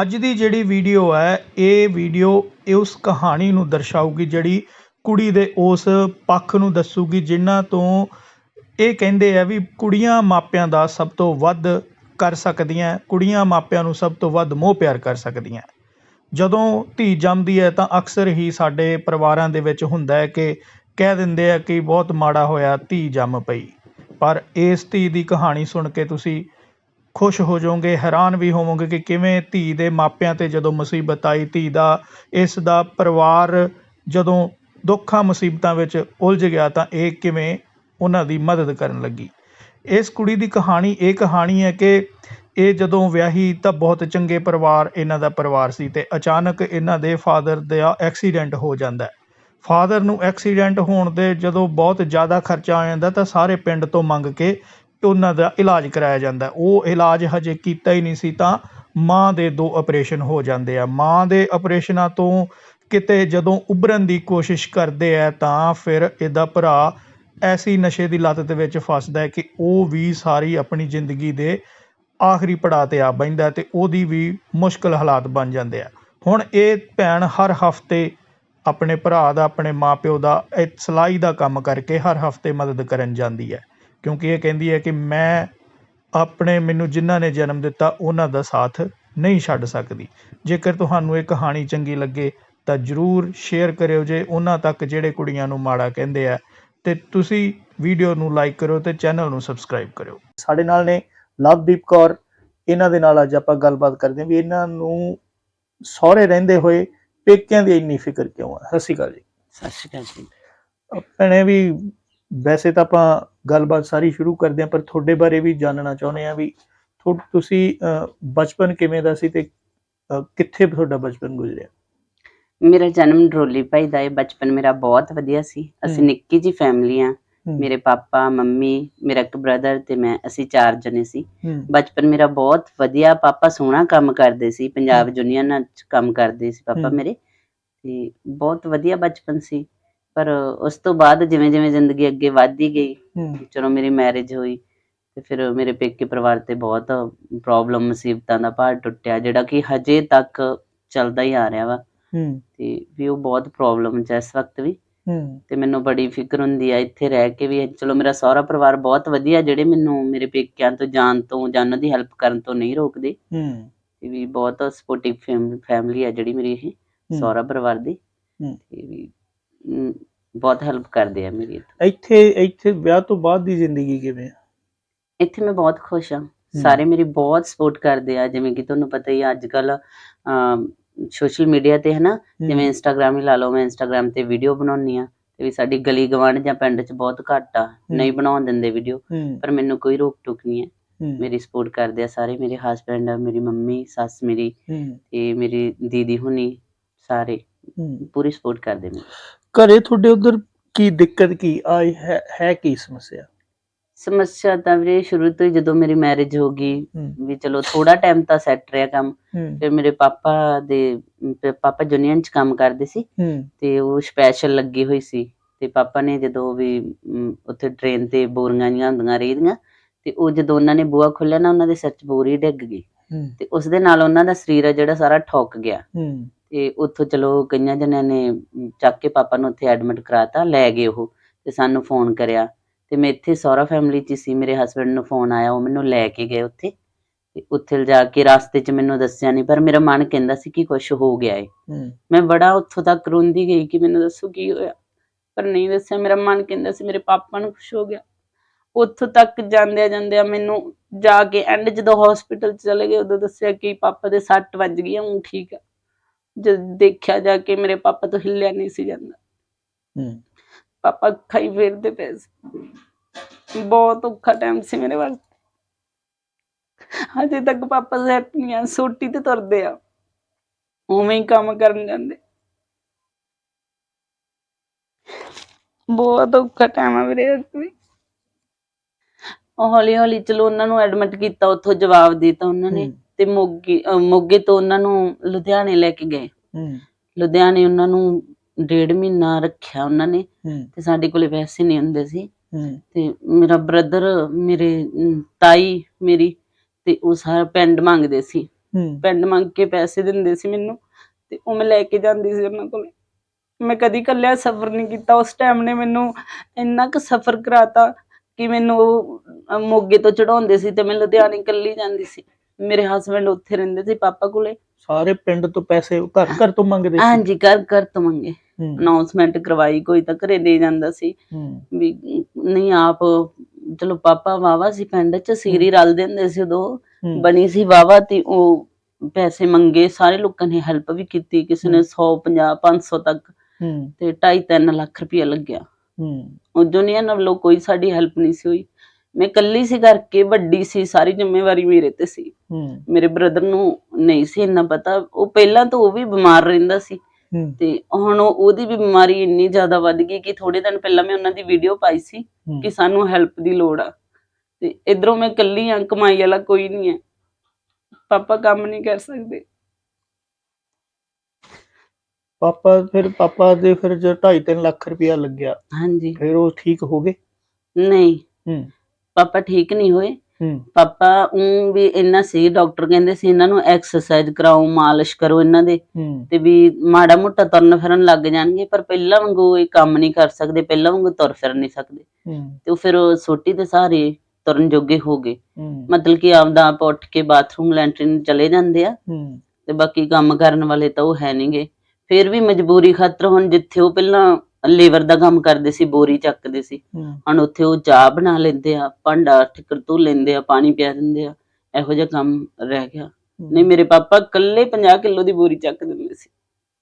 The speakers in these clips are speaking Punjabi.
ਅੱਜ ਦੀ ਜਿਹੜੀ ਵੀਡੀਓ ਹੈ, ਇਹ ਵੀਡੀਓ ਉਸ ਕਹਾਣੀ ਨੂੰ ਦਰਸਾਊਗੀ ਜਿਹੜੀ ਕੁੜੀ ਦੇ ਉਸ ਪੱਖ ਨੂੰ ਦੱਸੂਗੀ, ਜਿਨ੍ਹਾਂ ਤੋਂ ਇਹ ਕਹਿੰਦੇ ਆ ਵੀ ਕੁੜੀਆਂ ਮਾਪਿਆਂ ਦਾ ਸਭ ਤੋਂ ਵੱਧ ਕਰ ਸਕਦੀਆਂ, ਕੁੜੀਆਂ ਮਾਪਿਆਂ ਨੂੰ ਸਭ ਤੋਂ ਵੱਧ ਮੋਹ ਪਿਆਰ ਕਰ ਸਕਦੀਆਂ। ਜਦੋਂ ਧੀ ਜੰਮਦੀ ਹੈ ਤਾਂ ਅਕਸਰ ਹੀ ਸਾਡੇ ਪਰਿਵਾਰਾਂ ਦੇ ਵਿੱਚ ਹੁੰਦਾ ਹੈ ਕਿ ਕਹਿ ਦਿੰਦੇ ਆ ਕਿ ਬਹੁਤ ਮਾੜਾ ਹੋਇਆ, ਧੀ ਜੰਮ ਪਈ। ਪਰ ਇਸ ਧੀ ਦੀ ਕਹਾਣੀ ਸੁਣ ਕੇ ਤੁਸੀਂ ਖੁਸ਼ ਹੋ ਜਾਓਗੇ, ਹੈਰਾਨ ਵੀ ਹੋਵੋਗੇ ਕਿ ਕਿਵੇਂ ਧੀ ਦੇ ਮਾਪਿਆਂ ਤੇ ਜਦੋਂ ਮੁਸੀਬਤ ਆਈ, ਧੀ ਦਾ, ਇਸ ਦਾ ਪਰਿਵਾਰ ਜਦੋਂ ਦੁੱਖਾਂ, ਮੁਸੀਬਤਾਂ ਵਿੱਚ ਉਲਝ ਗਿਆ ਤਾਂ ਇਹ ਕਿਵੇਂ ਉਹਨਾਂ ਦੀ ਮਦਦ ਕਰਨ ਲੱਗੀ। ਇਸ ਕੁੜੀ ਦੀ ਕਹਾਣੀ, ਇਹ ਕਹਾਣੀ ਹੈ ਕਿ ਇਹ ਜਦੋਂ ਵਿਆਹੀ ਤਾਂ ਬਹੁਤ ਚੰਗੇ ਪਰਿਵਾਰ ਇਹਨਾਂ ਦਾ ਪਰਿਵਾਰ ਸੀ ਤੇ ਅਚਾਨਕ ਇਹਨਾਂ ਦੇ ਫਾਦਰ ਦਾ ਐਕਸੀਡੈਂਟ ਹੋ ਜਾਂਦਾ ਹੈ। ਫਾਦਰ ਨੂੰ ਐਕਸੀਡੈਂਟ ਹੋਣ ਦੇ ਜਦੋਂ ਬਹੁਤ ਜ਼ਿਆਦਾ ਖਰਚਾ ਆ ਜਾਂਦਾ ਤਾਂ ਸਾਰੇ ਪਿੰਡ ਤੋਂ ਮੰਗ ਕੇ ਉਹਨਾਂ ਦਾ ਇਲਾਜ ਕਰਾਇਆ ਜਾਂਦਾ। ਉਹ ਇਲਾਜ ਹਜੇ ਕੀਤਾ ਹੀ ਨਹੀਂ ਸੀ ਤਾਂ ਮਾਂ ਦੇ ਦੋ ਆਪਰੇਸ਼ਨ ਹੋ ਜਾਂਦੇ ਆ। ਮਾਂ ਦੇ ਆਪਰੇਸ਼ਨਾਂ ਤੋਂ ਕਿਤੇ ਜਦੋਂ ਉਭਰਨ ਦੀ ਕੋਸ਼ਿਸ਼ ਕਰਦੇ ਆ ਤਾਂ ਫਿਰ ਇਹਦਾ ਭਰਾ ਐਸੀ ਨਸ਼ੇ ਦੀ ਲੱਤ ਦੇ ਵਿੱਚ ਫਸਦਾ ਹੈ ਕਿ ਉਹ ਵੀ ਸਾਰੀ ਆਪਣੀ ਜ਼ਿੰਦਗੀ ਦੇ ਆਖਰੀ ਪੜਾਅ ਤੇ ਆ ਬੈਂਦਾ ਤੇ ਉਹਦੀ ਵੀ ਮੁਸ਼ਕਲ ਹਾਲਾਤ ਬਣ ਜਾਂਦੇ ਆ। ਹੁਣ ਇਹ ਭੈਣ ਹਰ ਹਫ਼ਤੇ ਆਪਣੇ ਭਰਾ ਦਾ, ਆਪਣੇ ਮਾਪਿਓ ਦਾ, ਇਹ ਸਿਲਾਈ ਦਾ ਕੰਮ ਕਰਕੇ ਹਰ ਹਫ਼ਤੇ ਮਦਦ ਕਰਨ ਜਾਂਦੀ ਹੈ। ਕਿਉਂਕਿ ਇਹ ਕਹਿੰਦੀ ਹੈ ਕਿ ਮੈਂ ਆਪਣੇ ਮੈਨੂੰ ਜਿਨ੍ਹਾਂ ਨੇ ਜਨਮ ਦਿੱਤਾ ਉਹਨਾਂ ਦਾ ਸਾਥ ਨਹੀਂ ਛੱਡ ਸਕਦੀ। ਜੇਕਰ ਤੁਹਾਨੂੰ ਇਹ ਕਹਾਣੀ ਚੰਗੀ ਲੱਗੇ ਤਾਂ ਜਰੂਰ ਸ਼ੇਅਰ ਕਰਿਓ ਜੇ ਉਹਨਾਂ ਤੱਕ ਜਿਹੜੇ ਕੁੜੀਆਂ ਨੂੰ ਮਾੜਾ ਕਹਿੰਦੇ ਆ। ਤੇ ਤੁਸੀਂ ਵੀਡੀਓ ਨੂੰ ਲਾਈਕ ਕਰੋ ਤੇ ਚੈਨਲ ਨੂੰ ਸਬਸਕ੍ਰਾਈਬ ਕਰਿਓ। ਸਾਡੇ ਨਾਲ ਨੇ ਲਵਦੀਪ ਕੌਰ। ਇਹਨਾਂ ਦੇ ਨਾਲ ਅੱਜ ਆਪਾਂ ਗੱਲਬਾਤ ਕਰਦੇ ਹਾਂ ਵੀ ਇਹਨਾਂ ਨੂੰ ਸਹੁਰੇ ਰਹਿੰਦੇ ਹੋਏ ਪੇਕਿਆਂ ਦੀ ਇੰਨੀ ਫਿਕਰ ਕਿਉਂ ਹੈ ਸਤਿ ਸ਼੍ਰੀ ਅਕਾਲ ਜੀ। ਸਤਿ ਸ਼੍ਰੀ ਅਕਾਲ ਜੀ। ਭੈਣੇ ਵੀ ਵੈਸੇ ਤਾਂ ਆਪਾਂ ਗੱਲਬਾਤ ਸਾਰੀ ਸ਼ੁਰੂ ਕਰਦੇ ਹਾਂ ਪਰ ਤੁਹਾਡੇ ਬਾਰੇ ਵੀ ਜਾਣਨਾ ਚਾਹੁੰਦੇ ਹਾਂ ਵੀ ਤੁਸੀਂ ਬਚਪਨ ਕਿਵੇਂ ਦਾ ਸੀ ਤੇ ਕਿੱਥੇ ਤੁਹਾਡਾ ਬਚਪਨ ਗੁਜ਼ਰਿਆ? ਮੇਰਾ ਜਨਮ ਡਰੋਲੀ ਭਾਈ ਦਾ ਹੈ ਬਚਪਨ ਮੇਰਾ ਬਹੁਤ ਵਧੀਆ ਸੀ। ਅਸੀਂ। ਨਿੱਕੀ ਜੀ ਫੈਮਿਲੀ ਆ। ਮੇਰੇ ਪਾਪਾ ਮੰਮੀ ਮੇਰਾ ਇੱਕ ਬ੍ਰਦਰ ਤੇ ਮੈਂ ਅਸੀਂ ਚਾਰ ਜਣੇ ਸੀ। ਬਚਪਨ ਮੇਰਾ ਬਹੁਤ ਵਧੀਆ ਪਾਪਾ ਸੋਹਣਾ ਕੰਮ ਕਰਦੇ ਸੀ ਪੰਜਾਬ। ਯੂਨੀਅਨ ਚ ਕੰਮ ਕਰਦੇ ਸੀ ਪਾਪਾ। ਮੇਰੇ। ਤੇ ਬਹੁਤ ਵਧੀਆ ਬਚਪਨ ਸੀ। ਪਰ ਉਸ ਤੋਂ ਬਾਅਦ ਜਿਵੇਂ ਜਿਵੇਂ ਜ਼ਿੰਦਗੀ ਅੱਗੇ ਵਧਦੀ ਗਈ ਹੂੰ, ਚਲੋ ਮੇਰੀ ਮੈਰਿਜ ਹੋਈ ਤੇ ਫਿਰ ਮੇਰੇ ਪੇਕੇ ਪਰਿਵਾਰ ਤੇ ਬਹੁਤ ਪ੍ਰੋਬਲਮ ਮੁਸੀਬਤਾਂ ਦਾ ਭਾਰ ਟੁੱਟਿਆ ਜਿਹੜਾ ਕਿ ਹਜੇ ਤੱਕ ਚੱਲਦਾ ਹੀ ਆ ਰਿਹਾ ਵਾ। ਹੂੰ, ਤੇ ਵੀ ਉਹ ਬਹੁਤ ਪ੍ਰੋਬਲਮ ਚ ਹੈ ਇਸ ਵਕਤ ਵੀ। ਹੂੰ, ਤੇ ਮੈਨੂੰ ਬੜੀ ਫਿਕਰ ਹੁੰਦੀ ਆ ਇੱਥੇ ਰਹਿ ਕੇ ਵੀ ਚਲੋ ਮੇਰਾ ਸਹੁਰਾ ਪਰਿਵਾਰ ਬਹੁਤ ਵਧੀਆ ਜਿਹੜੇ ਮੈਨੂੰ ਮੇਰੇ ਪੇਕਿਆਂ ਤੋਂ ਜਾਣ ਤੋਂ ਜਾਂ ਉਹਨਾਂ ਦੀ ਹੈਲਪ ਕਰਨ ਤੋਂ ਨਹੀਂ ਰੋਕਦੇ। ਹੂੰ, ਤੇ ਵੀ ਬਹੁਤ ਸਪੋਰਟਿਵ ਫੈਮਿਲੀ ਆ ਜਿਹੜੀ ਮੇਰੀ ਇਹ। ਸਹੁਰਾ ਪਰਿਵਾਰ ਦੀ। ਹੂੰ। ਤੇ ਵੀ ਬਹੁਤ ਹੈਲਪ ਕਰਦੇ ਆ ਮੇਰੀ ਇੱਥੇ। ਇੱਥੇ ਵਿਆਹ ਤੋਂ ਬਾਅਦ ਦੀ ਜ਼ਿੰਦਗੀ ਕਿਵੇਂ ਆ? ਇੱਥੇ ਮੈਂ ਬਹੁਤ ਖੁਸ਼ ਹਾਂ। ਸਾਰੇ ਮੇਰੀ ਬਹੁਤ ਸਪੋਰਟ ਕਰਦੇ ਆ ਜਿਵੇਂ ਕਿ ਤੁਹਾਨੂੰ ਪਤਾ ਹੀ ਆ ਅੱਜ ਕੱਲ ਸੋਸ਼ਲ ਮੀਡੀਆ ਤੇ ਹੈ ਨਾ ਹੂੰ, ਜਿਵੇਂ ਇੰਸਟਾਗ੍ਰam ਹੀ ਲਾ ਲਓ ਮੈਂ ਇੰਸਟਾਗ੍ਰam ਤੇ ਵੀਡੀਓ ਬਣਾਉਣੀ ਆ ਤੇ ਵੀ ਸਾਡੀ ਗਲੀ ਗਵਾਂਢ ਜਾਂ ਪਿੰਡ 'ਚ ਬਹੁਤ ਘੱਟ ਆ। ਨਹੀਂ ਬਣਾਉਣ ਦਿੰਦੇ ਵੀਡੀਓ ਪਰ ਮੈਨੂੰ ਕੋਈ ਰੋਕ ਟੋਕ ਨਹੀਂ ਹੈ। ਮੇਰੀ ਸਪੋਰਟ ਕਰਦੇ ਆ ਸਾਰੇ ਮੇਰੇ ਹਸਬੰਡ ਮੇਰੀ ਮੰਮੀ ਸੱਸ ਮੇਰੀ ਤੇ ਮੇਰੀ ਦੀਦੀ ਹੁਣੀ ਸਾਰੇ। ਪੂਰੀ ਸਪੋਰਟ ਕਰਦੇ ਨੇ। ਘਰੇ ਤੁਹਾਡੇ ਉਧਰ ਕੀ ਦਿੱਕਤ ਕੀ ਆਈ ਹੈ ਹੈ ਕੀ ਸਮੱਸਿਆ? ਸਮੱਸਿਆ ਤਾਂ ਵੀਰੇ ਸ਼ੁਰੂ ਤੋਂ ਹੀ ਜਦੋਂ ਮੇਰੀ ਮੈਰਿਜ ਹੋ ਗਈ ਹੂੰ, ਵੀ ਚਲੋ ਥੋੜਾ ਟਾਈਮ ਤਾਂ ਸੈੱਟ ਰਿਹਾ ਕੰਮ। ਹੂੰ, ਫਿਰ ਮੇਰੇ ਪਾਪਾ ਦੇ ਪਾਪਾ ਯੂਨੀਅਨ ਚ ਕੰਮ ਕਰਦੇ ਸੀ। ਹੂੰ, ਤੇ ਉਹ ਸਪੈਸ਼ਲ ਲੱਗੀ ਹੋਈ ਸੀ। ਤੇ ਪਾਪਾ ਨੇ ਜਦੋਂ ਵੀ ਉੱਥੇ ਟ੍ਰੇਨ ਤੇ ਬੋਰੀਆਂ ਜੀਆਂ ਹੁੰਦੀਆਂ ਰਹੀਆਂ ਤੇ ਉਹ ਜਦੋਂ ਉਹਨਾਂ ਨੇ ਬੂਹਾ ਖੋਲ੍ਹਿਆ ਨਾ ਉਹਨਾਂ ਦੇ ਸਿਰ 'ਚ ਬੋਰੀ ਡਿੱਗ ਗਈ। ਹੂੰ, ਤੇ ਉਸ ਦੇ ਨਾਲ ਉਹਨਾਂ ਦਾ ਸਰੀਰ ਆ ਜਿਹੜਾ ਸਾਰਾ ਠੁੱਕ ਗਿਆ। ਹੂੰ, ਤੇ ਉੱਥੋਂ ਚਲੋ ਕਈਆਂ ਜਣਿਆਂ ਨੇ ਚੱਕ ਕੇ ਪਾਪਾ ਨੂੰ ਉੱਥੇ ਐਡਮਿਟ ਕਰਾਤਾ ਲੈ ਗਏ ਉਹ ਤੇ ਸਾਨੂੰ ਫੋਨ ਕਰਿਆ। ਤੇ ਮੈਂ ਇੱਥੇ ਸਹੁਰਾ ਫੈਮਿਲੀ 'ਚ ਸੀ ਮੇਰੇ ਹਸਬੰਡ ਨੂੰ ਫੋਨ ਆਇਆ ਉਹ ਮੈਨੂੰ ਲੈ ਕੇ ਗਏ ਉੱਥੇ। ਤੇ ਉੱਥੇ ਲਿਜਾ ਕੇ ਰਸਤੇ 'ਚ ਮੈਨੂੰ ਦੱਸਿਆ ਨਹੀਂ ਪਰ ਮੇਰਾ ਮਨ ਕਹਿੰਦਾ ਸੀ ਕਿ ਕੁਝ ਹੋ ਗਿਆ ਏ। ਮੈਂ ਬੜਾ ਉੱਥੋਂ ਤੱਕ ਰੋਂਦੀ ਗਈ ਕਿ ਮੈਨੂੰ ਦੱਸੋ ਕੀ ਹੋਇਆ। ਪਰ ਨਹੀਂ ਦੱਸਿਆ ਮੇਰਾ ਮਨ ਕਹਿੰਦਾ ਸੀ ਮੇਰੇ ਪਾਪਾ ਨੂੰ ਕੁਝ ਹੋ ਗਿਆ। ਉੱਥੋਂ ਤੱਕ ਜਾਂਦਿਆਂ ਜਾਂਦਿਆਂ ਮੈਨੂੰ ਜਾ ਕੇ ਐਂਡ ਜਦੋਂ ਹਸਪੀਟਲ ਚ ਚਲੇ ਗਏ ਉਦੋਂ ਦੱਸਿਆ ਕਿ ਪਾਪਾ ਦੇ ਸੱਟ ਵੱਜ ਗਈ ਆ ਉਹ ਠੀਕ ਆ। ਜਦ ਦੇਖਿਆ ਜਾ ਕੇ ਮੇਰੇ ਪਾਪਾ ਤੋਂ ਹਿੱਲਿਆ ਨਹੀਂ ਸੀ ਜਾਂਦਾ। ਹੂੰ, ਪਾਪਾ ਹੀ ਫੇਰਦੇ ਪਏ ਸੀ। ਬਹੁਤ ਔਖਾ ਟਾਈਮ ਸੀ ਮੇਰੇ ਵਾਸਤੇ। ਹਜੇ ਤੱਕ ਪਾਪਾ ਸੈੱਟ ਨਹੀਂ ਆ ਸੋਟੀ ਤੇ ਤੁਰਦੇ ਆ। ਉਵੇਂ ਹੀ ਕੰਮ ਕਰਨ ਜਾਂਦੇ। ਬਹੁਤ ਔਖਾ ਟਾਈਮ ਆ ਵੀਰੇ ਅੱਜ ਵੀ ਹੌਲੀ ਹੌਲੀ ਚਲੋ ਉਹਨਾਂ ਨੂੰ ਐਡਮਿਟ ਕੀਤਾ ਉੱਥੋਂ ਜਵਾਬ ਦਿੱਤਾ ਉਹਨਾਂ ਨੇ। ਤੇ ਮੋਗੇ ਅਹ ਮੋਗੇ ਤੋਂ ਉਹਨਾਂ ਨੂੰ ਲੁਧਿਆਣੇ ਲੈ ਕੇ ਗਏ। ਹੂੰ, ਲੁਧਿਆਣੇ ਉਹਨਾਂ ਨੂੰ ਡੇਢ ਮਹੀਨਾ ਰੱਖਿਆ ਉਹਨਾਂ ਨੇ। ਹੂੰ, ਤੇ ਸਾਡੇ ਕੋਲੇ ਪੈਸੇ ਨਹੀਂ ਹੁੰਦੇ ਸੀ। ਹੂੰ, ਤੇ ਮੇਰਾ ਬ੍ਰਦਰ ਮੇਰੇ ਅਮ, ਤਾਈ ਮੇਰੀ ਤੇ ਉਹ ਸਾਰਾ ਪਿੰਡ ਮੰਗਦੇ ਸੀ। ਹੂੰ। ਪਿੰਡ ਮੰਗ ਕੇ ਪੈਸੇ ਦਿੰਦੇ ਸੀ ਮੈਨੂੰ। ਤੇ ਉਹ ਮੈਂ ਲੈ ਕੇ ਜਾਂਦੀ ਸੀ ਉਹਨਾਂ ਕੋਲ। ਮੈਂ ਕਦੀ ਕੱਲਿਆ ਸਫ਼ਰ ਨਹੀਂ ਕੀਤਾ। ਉਸ ਟਾਈਮ ਨੇ ਮੈਨੂੰ ਇੰਨਾ ਕੁ ਸਫ਼ਰ ਕਰਾਤਾ ਕਿ ਮੈਨੂੰ ਉਹ, ਅਹ, ਮੋਗੇ ਤੋਂ ਚੜਾਉਂਦੇ ਸੀ ਤੇ ਮੈਂ ਲੁਧਿਆਣੇ ਕੱਲੀ ਜਾਂਦੀ ਸੀ। ਮੇਰੇ ਹਸਬੰਡ ਉੱਥੇ ਰਹਿੰਦੇ ਸੀ ਪਾਪਾ ਕੋਲੇ। ਸਾਰੇ ਪਿੰਡ ਤੋਂ ਪੈਸੇ ਘਰ ਘਰ ਤੋਂ ਮੰਗਦੇ ਸੀ? ਹਾਂਜੀ ਘਰ ਘਰ ਤੋਂ ਮੰਗੇ। ਅਨਾਉਂਸਮੈਂਟ ਕਰਵਾਈ ਕੋਈ ਤਾਂ ਘਰੇ ਦੇ ਜਾਂਦਾ ਸੀ। ਵੀ ਨਹੀਂ ਆਪ ਚਲੋ ਪਾਪਾ ਵਾਵਾ ਸੀ ਪਿੰਡ ਚ ਸੀਰੀ ਰਲਦੇ ਹੁੰਦੇ ਸੀ ਉਦੋਂ। ਬਣੀ ਸੀ ਵਾਵਾ ਤੇ ਉਹ ਪੈਸੇ ਮੰਗੇ ਸਾਰੇ ਲੋਕਾਂ ਨੇ ਹੈਲਪ ਵੀ ਕੀਤੀ। ਕਿਸੇ ਨੇ 100 50 500 ਤੱਕ। ਤੇ 2.5 3 ਲੱਖ ਰੁਪਇਆ ਲੱਗਿਆ। ਹੂੰ। ਉਦੋਂ ਨਹੀਂ ਇਹਨਾਂ ਵੱਲੋਂ ਕੋਈ ਸਾਡੀ ਹੈਲਪ ਨਹੀਂ ਸੀ ਹੋਈ। ਮੈਂ ਇਕੱਲੀ ਸੀ ਕਰਕੇ ਵੱਡੀ ਸੀ ਸਾਰੀ ਜ਼ਿੰਮੇਵਾਰੀ ਮੇਰੇ ਤੇ ਸੀ। ਹੂੰ। ਮੇਰੇ ਬ੍ਰਦਰ ਨੂੰ ਨਹੀਂ ਸੀ ਇੰਨਾ ਪਤਾ। ਉਹ ਪਹਿਲਾਂ ਤਾਂ ਉਹ ਵੀ ਬਿਮਾਰ ਰਹਿੰਦਾ ਸੀ। ਤੇ ਹੁਣ ਉਹ- ਉਹਦੀ ਵੀ ਬਿਮਾਰੀ ਇੰਨੀ ਜ਼ਿਆਦਾ ਵੱਧ ਗਈ ਕਿ ਥੋੜੇ ਦਿਨ ਪਹਿਲਾਂ ਮੈਂ ਉਹਨਾਂ ਦੀ ਵੀਡੀਓ ਪਾਈ ਸੀ। ਕਿ ਸਾਨੂੰ ਹੈਲਪ ਦੀ ਲੋੜ ਆ। ਤੇ ਇਧਰੋਂ ਮੈਂ ਇਕੱਲੀ ਆ ਕਮਾਈ ਵਾਲਾ ਕੋਈ ਨਹੀਂ ਹੈ। ਪਾਪਾ ਕੰਮ ਨਹੀਂ ਕਰ ਸਕਦੇ। ਪਾਪਾ ਫਿਰ ਪਾਪਾ ਦੇ ਫਿਰ ਜੋ 2.5 ਲੱਖ ਰੁਪਇਆ ਲੱਗਿਆ। ਹਾਂਜੀ। ਫਿਰ ਉਹ ਠੀਕ ਹੋ ਗਏ? ਨਹੀਂ। ਹੂੰ। ਪਾਪਾ ਠੀਕ ਨਹੀਂ ਹੋਏ। ਹੂੰ। ਪਾਪਾ ਉਹ ਵੀ ਇੰਨਾ ਸੀ ਡਾਕਟਰ ਕਹਿੰਦੇ ਸੀ ਇਹਨਾਂ ਨੂੰ ਐਕਸਰਸਾਈਜ਼ ਕਰਾਓ ਮਾਲਿਸ਼ ਕਰੋ ਇਹਨਾਂ ਦੇ। ਹੂੰ। ਤੇ ਵੀ ਮਾੜਾ ਮੋਟਾ ਤੁਰਨ ਫਿਰਨ ਲੱਗ ਜਾਣਗੇ ਪਰ ਪਹਿਲਾਂ ਵਾਂਗੂ ਇਹ ਕੰਮ ਨਹੀਂ ਕਰ ਸਕਦੇ ਪਹਿਲਾਂ ਵਾਂਗੂ ਤੁਰ ਫਿਰ ਨਹੀਂ ਸਕਦੇ। ਹੂੰ। ਤੇ ਉਹ ਫਿਰ ਉਹ ਸੋਟੀ ਦੇ ਸਹਾਰੇ ਤੁਰਨ ਜੋਗੇ ਹੋ ਗਏ। ਹੂੰ। ਮਤਲਬ ਕਿ ਆਪਦਾ ਆਪ ਉੱਠ ਕੇ ਬਾਥਰੂਮ ਲੈਂਟਰਿਨ ਚਲੇ ਜਾਂਦੇ ਆ। ਹੂੰ। ਤੇ ਬਾਕੀ ਕੰਮ ਕਰਨ ਵਾਲੇ ਤਾਂ ਉਹ ਹੈ ਨਹੀਂਗੇ ਫਿਰ ਵੀ ਮਜਬੂਰੀ ਖਾਤਰ ਹੁਣ ਜਿੱਥੇ ਉਹ ਪਹਿਲਾਂ ਲੇਬਰ ਦਾ ਕੰਮ ਕਰਦੇ ਸੀ ਬੋਰੀ ਚੱਕਦੇ ਸੀ। ਹੁਣ ਉੱਥੇ ਉਹ ਚਾਹ ਬਣਾ ਲੈਂਦੇ ਆ ਭਾਂਡਾ ਠਿੱਕਰ ਧੋ ਲੈਂਦੇ ਆ ਪਾਣੀ ਪਿਆ ਦਿੰਦੇ ਆ ਇਹੋ ਜਿਹਾ ਕੰਮ ਰਹਿ ਗਿਆ। ਨਹੀਂ ਮੇਰੇ ਪਾਪਾ ਇਕੱਲੇ 50 ਕਿਲੋ ਦੀ ਬੋਰੀ ਚੱਕ ਦਿੰਦੇ ਸੀ।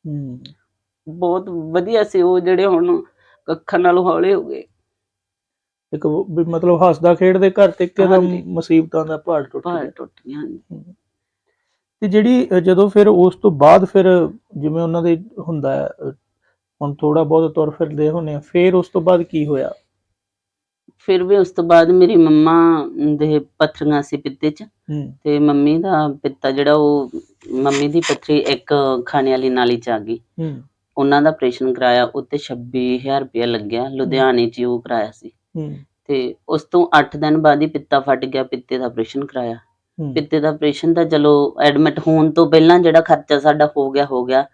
ਹੂੰ। ਬਹੁਤ ਵਧੀਆ ਸੀ ਉਹ ਜਿਹੜੇ ਹੁਣ ਕੱਖਾਂ ਨਾਲੋਂ ਹੌਲੇ ਹੋ ਗਏ। ਇੱਕ ਵੀ ਮਤਲਬ ਹੱਸਦਾ ਖੇਡਦੇ ਘਰ ਤੇ ਇੱਕਦਮ। ਮੁਸੀਬਤਾਂ ਦਾ ਪਹਾੜ ਟੁੱਟ ਪਹਾੜ ਗਿਆ ਟੁੱਟ ਗਏ ਹਾਂਜੀ। ਤੇ ਜਿਹੜੀ ਜਦੋਂ ਫਿਰ ਉਸ ਤੋਂ ਬਾਅਦ ਫਿਰ ਜਿਵੇਂ ਉਹਨਾਂ ਦੇ ਹੁੰਦਾ ਹੁਣ ਥੋੜਾ ਬਹੁਤ ਤੁਰ ਫਿਰਦੇ ਹੋਣੇ ਆ। ਫਿਰ ਉਸ ਤੋਂ ਬਾਅਦ ਕੀ ਹੋਇਆ? ਫਿਰ ਵੀ ਉਸ ਤੋਂ ਬਾਅਦ ਮੇਰੀ ਮੰਮਾ ਦੇ ਪੱਥਰੀਆਂ ਸੀ ਪਿੱਤੇ 'ਚ ਹੂੰ। ਤੇ ਮੰਮੀ ਦਾ ਪਿੱਤਾ ਜਿਹੜਾ ਉਹ ਮੰਮੀ ਦੀ ਪੱਥਰੀ ਇੱਕ ਖਾਣੇ ਵਾਲੀ ਨਾਲੀ 'ਚ ਆ ਗਈ। ਹੂੰ। ਉਹਨਾਂ ਦਾ ਆਪਰੇਸ਼ਨ ਕਰਾਇਆ ਉੱਤੇ 26000 ਰੁਪਇਆ ਲੱਗਿਆ। ਲੁਧਿਆਣੇ 'ਚ ਹੀ ਉਹ ਕਰਾਇਆ ਸੀ। ਹੂੰ। ਤੇ ਉਸ ਤੋਂ 8 ਦਿਨ ਬਾਅਦ ਹੀ ਪਿੱਤਾ ਫਟ ਗਿਆ ਪਿੱਤੇ ਦਾ ਆਪਰੇਸ਼ਨ ਕਰਾਇਆ। ਹੂੰ। ਪਿੱਤੇ ਦਾ ਆਪਰੇਸ਼ਨ ਤਾਂ ਚਲੋ ਐਡਮਿਟ ਹੋਣ ਤੋਂ ਪਹਿਲਾਂ ਜਿਹੜਾ ਖਰਚਾ ਸਾਡਾ ਹੋ ਗਿਆ ਹੋ ਗਿਆ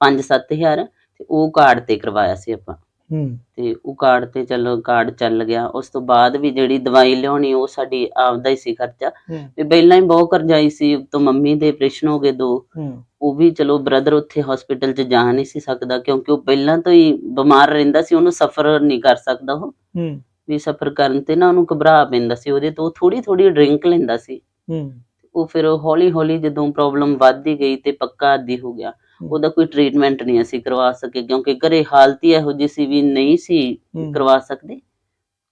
5-7000 ਤੇ ਉਹ ਕਾਰਡ ਤੇ ਕਰਵਾਇਆ ਸੀ ਆਪਾਂ। ਹੂੰ। ਤੇ ਉਹ ਕਾਰਡ ਤੇ ਚਲੋ ਕਾਰਡ ਚੱਲ ਗਿਆ। ਉਸ ਤੋਂ ਬਾਅਦ ਵੀ ਜਿਹੜੀ ਦਵਾਈ ਲਿਆਉਣੀ ਉਹ ਸਾਡੀ ਆਪਦਾ ਹੀ ਸੀ ਖਰਚਾ। ਹੂੰ। ਤੇ ਪਹਿਲਾਂ ਹੀ ਬਹੁਤ ਕਰਜਾਈ ਸੀ ਤੋਂ ਮੰਮੀ ਦੇ ਆਪਰੇਸ਼ਨ ਹੋ ਗਏ ਦੋ। ਹੂੰ। ਉਹ ਵੀ ਚਲੋ ਬ੍ਰਦਰ ਉੱਥੇ ਹਸਪੀਟਲ 'ਚ ਜਾ ਨਹੀਂ ਸੀ ਸਕਦਾ ਕਿਉਂਕਿ ਉਹ ਪਹਿਲਾਂ ਤੋਂ ਹੀ ਬਿਮਾਰ ਰਹਿੰਦਾ ਸੀ ਉਹਨੂੰ ਸਫਰ ਨਹੀਂ ਕਰ ਸਕਦਾ ਉਹ। ਹੂੰ। ਵੀ ਸਫਰ ਕਰਨ ਤੇ ਨਾ ਉਹਨੂੰ ਘਬਰਾ ਪੈਂਦਾ ਸੀ ਉਹਦੇ ਤੋਂ ਥੋੜੀ ਥੋੜੀ ਡਰਿੰਕ ਲੈਂਦਾ ਸੀ। ਹੂੰ। ਉਹ ਫਿਰ ਹੌਲੀ ਹੌਲੀ ਜਦੋਂ ਪ੍ਰੋਬਲਮ ਵੱਧਦੀ ਗਈ ਤੇ ਪੱਕਾ ਆਦੀ ਹੋ ਗਿਆ। ਉਹਦਾ ਕੋਈ ਟ੍ਰੀਟਮੈਂਟ ਨਹੀਂ ਅਸੀਂ ਕਰਵਾ ਸਕੇ ਕਿਉਂਕਿ ਘਰੇ ਹਾਲਤ ਹੀ ਇਹੋ ਜਿਹੀ ਸੀ ਵੀ ਨਹੀਂ ਸੀ ਹੂੰ। ਕਰਵਾ ਸਕਦੇ।